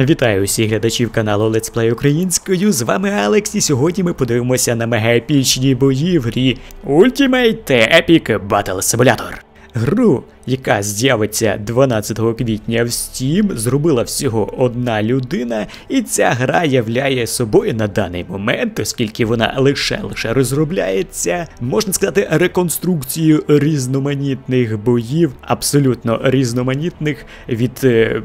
Вітаю усіх глядачів каналу Let's Play Українською. З вами Алекс, і сьогодні ми подивимося на мегаепічні бої в грі Ultimate Epic Battle Simulator. Гру, яка з'явиться 12 квітня в Steam, зробила всього одна людина, і ця гра являє собою на даний момент, оскільки вона лише лише розробляється, можна сказати, реконструкцію різноманітних боїв, абсолютно різноманітних від е,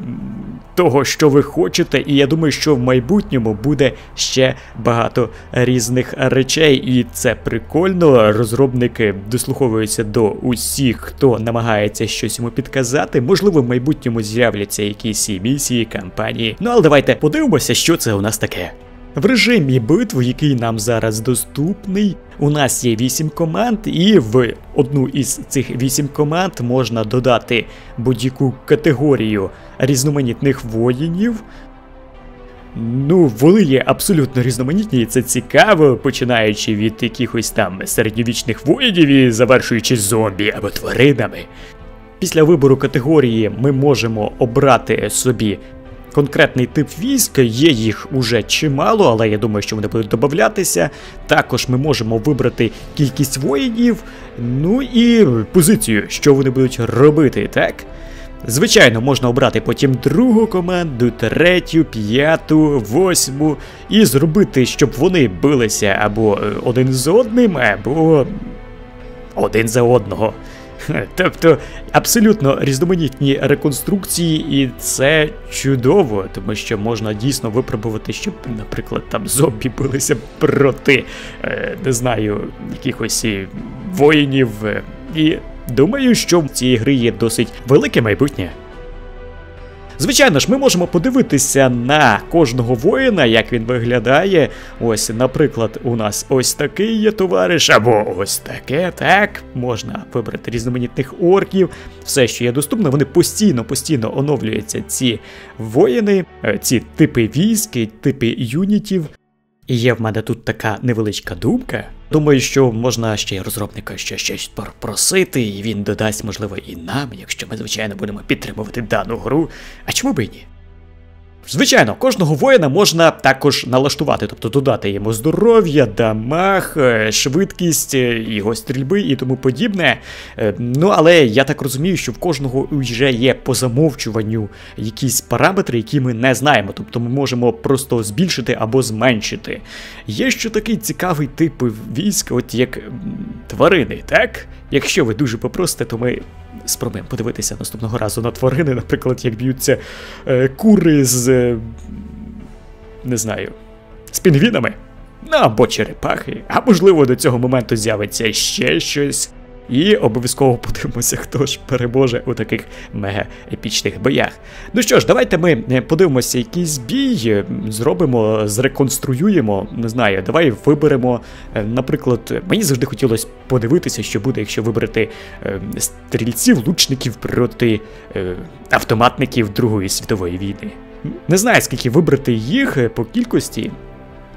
того, що ви хочете, і я думаю, що в майбутньому буде ще багато різних речей, і це прикольно. Розробники дослуховуються до усіх, хто намагається щось йому підказати. Можливо, в майбутньому з'являться якісь і місії, кампанії. Ну але давайте подивимося, що це у нас таке. В режимі битв, який нам зараз доступний, у нас є 8 команд, і в одну із цих 8 команд можна додати будь-яку категорію різноманітних воїнів. Ну, вони є абсолютно різноманітні, і це цікаво, починаючи від якихось там середньовічних воїнів і завершуючи зомбі або тваринами. Після вибору категорії ми можемо обрати собі конкретний тип військ, є їх уже чимало, але я думаю, що вони будуть додатися. Також ми можемо вибрати кількість воїнів, ну і позицію, що вони будуть робити, так? Звичайно, можна обрати потім другу команду, третю, п'яту, восьму, і зробити, щоб вони билися або е, один з одним, або один за одного. Тобто абсолютно різноманітні реконструкції, і це чудово, тому що можна дійсно випробувати, щоб, наприклад, там зомбі билися проти, е, не знаю, якихось воїнів. Е, і думаю, що в цій гри є досить велике майбутнє. Звичайно ж, ми можемо подивитися на кожного воїна, як він виглядає. Ось, наприклад, у нас ось такий є товариш, або ось таке, так. Можна вибрати різноманітних орків. Все, що є доступно, вони постійно, постійно оновлюються ці воїни, е, ці типи військ, типи юнітів. І є в мене тут така невеличка думка. Думаю, що можна ще й розробника ще щось попросити, і він додасть, можливо, і нам, якщо ми, звичайно, будемо підтримувати дану гру. А чому б і ні? Звичайно, кожного воїна можна також налаштувати, тобто додати йому здоров'я, дамаг, е, швидкість е, його стрільби і тому подібне. Е, ну, але я так розумію, що в кожного вже є по замовчуванню якісь параметри, які ми не знаємо. Тобто ми можемо просто збільшити або зменшити. Є ще такий цікавий тип війська, от як тварини, так? Якщо ви дуже попросите, то ми спробуємо подивитися наступного разу на тварини, наприклад, як б'ються е, кури з. Е, не знаю, з пінгвінами. Ну, або черепахи, а можливо до цього моменту з'явиться ще щось. І обов'язково подивимося, хто ж переможе у таких мега-епічних боях. Ну що ж, давайте ми е, подивимося якийсь бій, е, зробимо, зреконструюємо. Не знаю, давай виберемо. Е, наприклад, мені завжди хотілося подивитися, що буде, якщо вибрати стрільців, лучників проти автоматників Другої світової війни. Не знаю, скільки вибрати їх по кількості.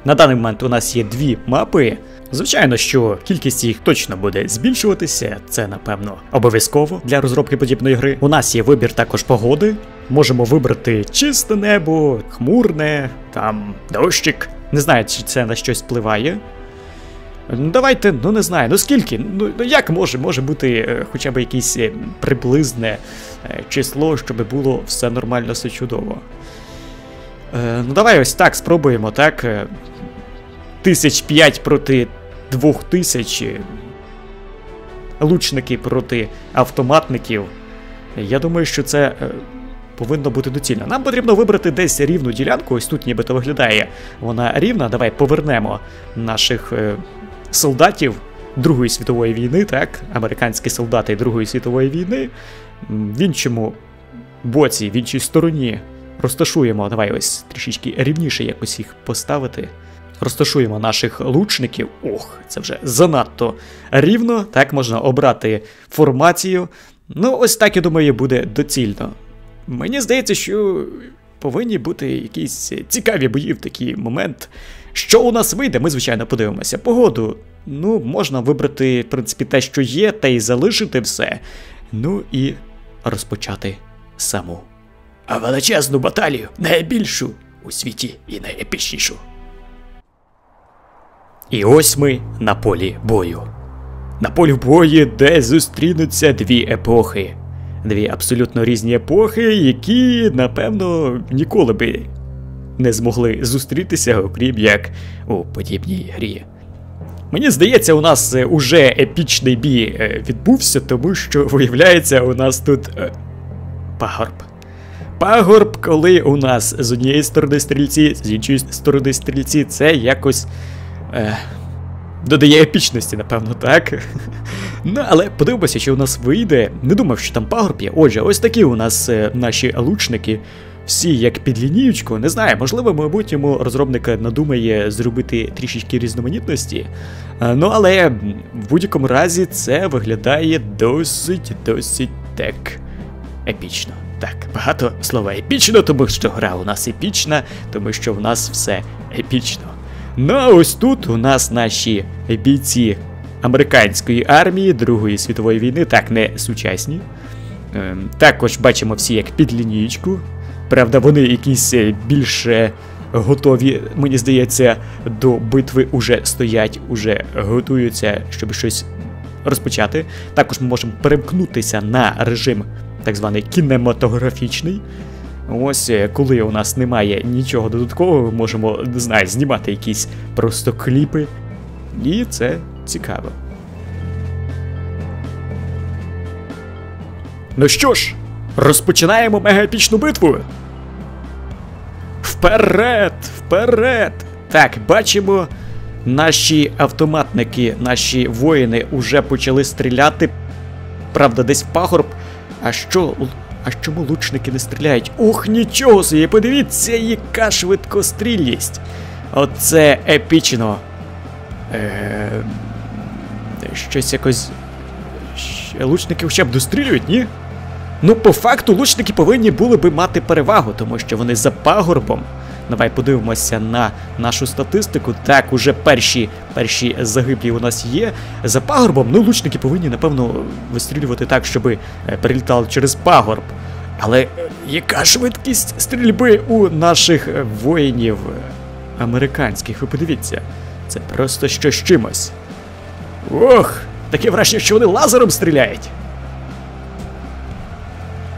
На даний момент у нас є дві мапи. Звичайно, що кількість їх точно буде збільшуватися, це напевно обов'язково для розробки подібної гри. У нас є вибір також погоди. Можемо вибрати чисте небо, хмурне, там дощик. Не знаю, чи це на щось впливає. Ну, Давайте, ну не знаю, ну скільки? Ну, ну як може може бути е, хоча б якесь е, приблизне е, число, щоб було все нормально, все чудово. Ну, давай ось так спробуємо, так. Тисяч п'ять проти двох тисяч. Лучники проти автоматників. Я думаю, що це е, повинно бути доцільно. Нам потрібно вибрати десь рівну ділянку. Ось тут нібито виглядає. Вона рівна. Давай повернемо наших е, солдатів Другої світової війни, так? Американські солдати Другої світової війни. В іншому боці, в іншій стороні розташуємо. Давай ось трішечки рівніше якось їх поставити. Розташуємо наших лучників. Ох, це вже занадто рівно. Так можна обрати формацію. Ну, ось так, я думаю, буде доцільно. Мені здається, що повинні бути якісь цікаві бої в такий момент. Що у нас вийде, ми, звичайно, подивимося. Погоду. Ну, можна вибрати, в принципі, те, що є, та й залишити все. Ну і розпочати саму величезну баталію, найбільшу у світі і найепічнішу. І ось ми на полі бою. На полі бою, де зустрінуться дві епохи. Дві абсолютно різні епохи, які, напевно, ніколи би не змогли зустрітися, окрім як у подібній грі. Мені здається, у нас е, уже епічний бій е, відбувся, тому що, виявляється, у нас тут е, пагорб. Пагорб, коли у нас з однієї сторони стрільці, з іншої сторони стрільці, це якось. Е, Додає епічності, напевно, так. ну, але подивимося, що у нас вийде. Не думав, що там пагорб є. Отже, ось такі у нас е, наші лучники. Всі як під лініючку, не знаю, можливо, в майбутньому розробник надумає зробити трішечки різноманітності. Е, ну, але в будь-якому разі це виглядає досить досить так епічно. Так, багато слова епічно, тому що гра у нас епічна, тому що в нас все епічно. Ну а ось тут у нас наші бійці американської армії Другої світової війни, так не сучасні. Ем, також бачимо всі як під лінієчку. Правда, вони якісь е, більше готові, мені здається, до битви уже стоять, уже готуються, щоб щось розпочати. Також ми можемо перемкнутися на режим так званий кінематографічний. Ось е, коли у нас немає нічого додаткового, ми можемо не знаю, знімати якісь просто кліпи. І це цікаво. Ну що ж, розпочинаємо мегаепічну битву. Вперед! Вперед! Так, бачимо, наші автоматники, наші воїни вже почали стріляти. Правда, десь в пагорб. А що а чому лучники не стріляють? Ух, нічого собі, подивіться, яка швидкострільність. Оце епічно. Е... Щось якось. Лучники хоча б дострілюють, ні? Ну, по факту, лучники повинні були би мати перевагу, тому що вони за пагорбом. Давай подивимося на нашу статистику. Так, уже перші перші загиблі у нас є. За пагорбом, ну, лучники повинні, напевно, вистрілювати так, щоб е, перелітали через пагорб. Але е, яка швидкість стрільби у наших е, воїнів американських? Ви подивіться, це просто що з чимось. Ох, таке враження, що вони лазером стріляють.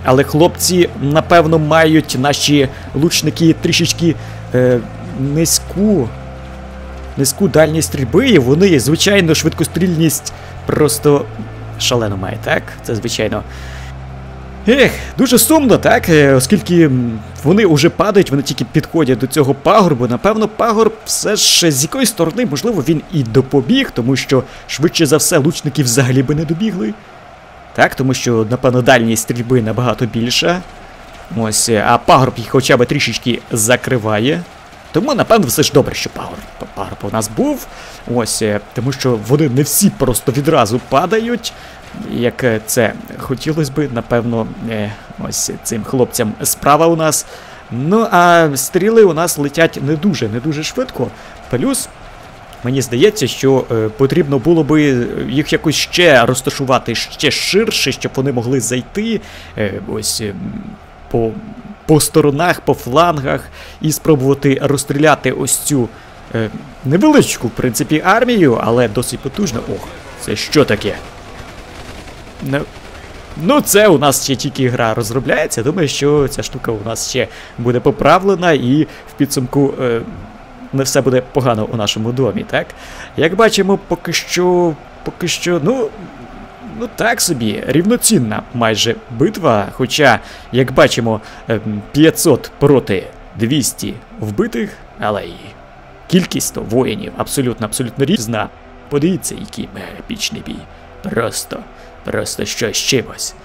Але хлопці, напевно, мають наші лучники трішечки е, низьку низьку дальність стрільби, і вони, звичайно, швидкострільність просто шалено мають, так? Це звичайно. Ех, дуже сумно, так? Е, оскільки вони вже падають, вони тільки підходять до цього пагорбу. Напевно, пагорб все ж з якоїсь сторони, можливо, він і допобіг, тому що швидше за все лучники взагалі би не добігли. Так, тому що, напевно, дальність стрільби набагато більша. Ось, а пагорб їх хоча б трішечки закриває. Тому, напевно, все ж добре, що пагорб, пагорб у нас був. Ось, тому що вони не всі просто відразу падають. Як це хотілося би, напевно, е, ось цим хлопцям справа у нас. Ну, а стріли у нас летять не дуже, не дуже швидко. Плюс Мені здається, що е, потрібно було би їх якось ще розташувати ще ширше, щоб вони могли зайти е, ось е, по по сторонах, по флангах і спробувати розстріляти ось цю е, невеличку, в принципі, армію, але досить потужну. Ох, це що таке? Ну, це у нас ще тільки гра розробляється. Думаю, що ця штука у нас ще буде поправлена, і в підсумку е, не все буде погано у нашому домі, так? Як бачимо, поки що. Поки що, ну. Ну, так собі, рівноцінна майже битва. Хоча, як бачимо, 500 ем, проти 200 вбитих, але і кількість воїнів абсолютно абсолютно різна. Подивіться, який епічний бій. Просто, просто щось чимось.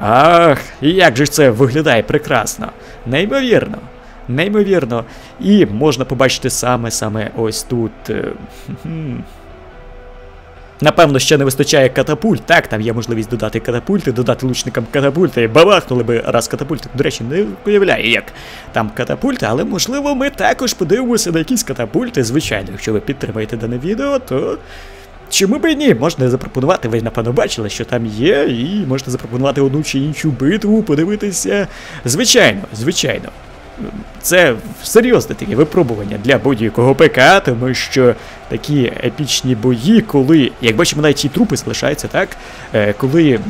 Ах, як же це виглядає прекрасно, неймовірно неймовірно. І можна побачити саме-саме ось тут. Е, Напевно, ще не вистачає катапульт. Так, там є можливість додати катапульти, додати лучникам катапульти. Бабахнули би раз катапульти. До речі, не уявляю, як там катапульти, але можливо ми також подивимося на якісь катапульти. Звичайно, якщо ви підтримаєте дане відео, то чому б ні? Можна запропонувати, ви напевно бачили, що там є, і можна запропонувати одну чи іншу битву, подивитися. Звичайно, звичайно. Це серйозне таке випробування для будь-якого ПК, тому що такі епічні бої, коли, як бачимо, навіть ті трупи залишаються, так? Е, коли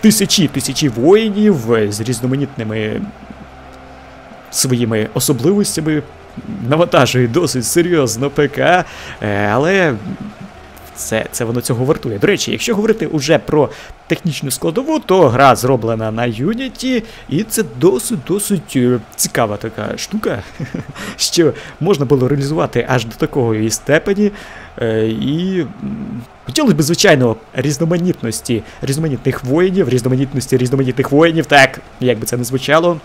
тисячі тисячі воїнів з різноманітними своїми особливостями навантажують досить серйозно ПК, е, але це це воно цього вартує. До речі, якщо говорити уже про технічну складову, то гра зроблена на Unity, і це досить-досить е, цікава така штука, що можна було реалізувати аж до такої степені. Е, і хотілося б, звичайно, різноманітності, різноманітних воїнів, різноманітності різноманітних воїнів, так, як би це не звучало.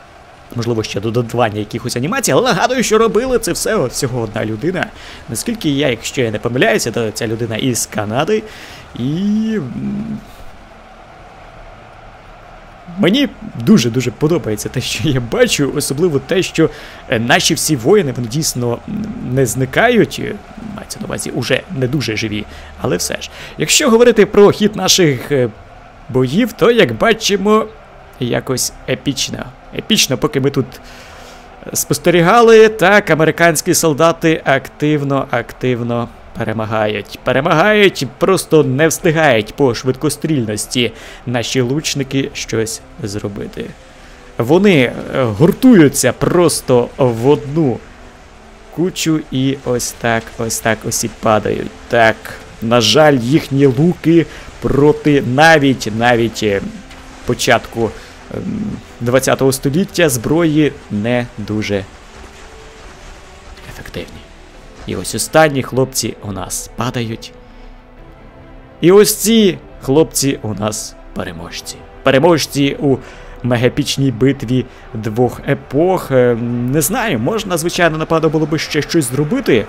Можливо, ще додавання якихось анімацій, але нагадую, що робили це все всього одна людина. Наскільки я, якщо я не помиляюся, то ця людина із Канади. І. Мені дуже-дуже подобається те, що я бачу, особливо те, що е, наші всі воїни вони дійсно не зникають, мається на увазі уже не дуже живі, але все ж. Якщо говорити про хід наших е, боїв, то як бачимо, якось епічно. Епічно, поки ми тут спостерігали, так, американські солдати активно-активно перемагають. Перемагають, просто не встигають по швидкострільності наші лучники щось зробити. Вони е, гуртуються просто в одну кучу і ось так, ось так ось і падають. Так, на жаль, їхні луки проти навіть навіть е, початку. 20 ем, століття зброї не дуже ефективні. І ось останні хлопці у нас падають. І ось ці хлопці у нас переможці. Переможці у мегапічній битві двох епох. Ем, не знаю, можна, звичайно, напевно, було би ще щось зробити.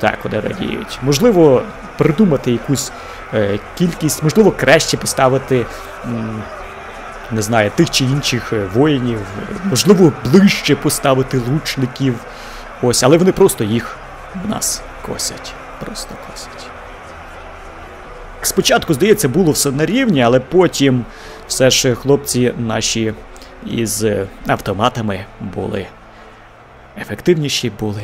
Так, вони радіють. Можливо, придумати якусь Е, кількість, можливо, краще поставити. Не знаю, тих чи інших е, воїнів, можливо, ближче поставити лучників. Ось, але вони просто їх в нас косять. Просто косять. Спочатку, здається, було все на рівні, але потім все ж хлопці наші із автоматами були ефективніші, були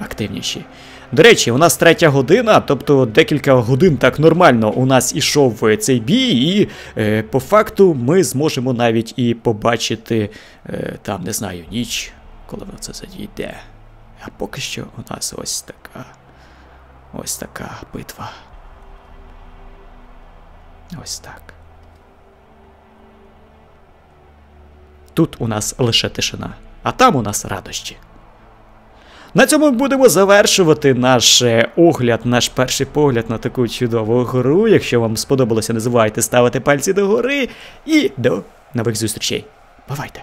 активніші. До речі, у нас третя година, тобто декілька годин так нормально у нас ішов цей бій, і е, по факту ми зможемо навіть і побачити е, там, не знаю, ніч, коли воно це задійде. А поки що у нас ось така. Ось така битва. Ось так. Тут у нас лише тишина, а там у нас радощі. На цьому будемо завершувати наш е, огляд, наш перший погляд на таку чудову гру. Якщо вам сподобалося, не забувайте ставити пальці догори. І до нових зустрічей. Бувайте!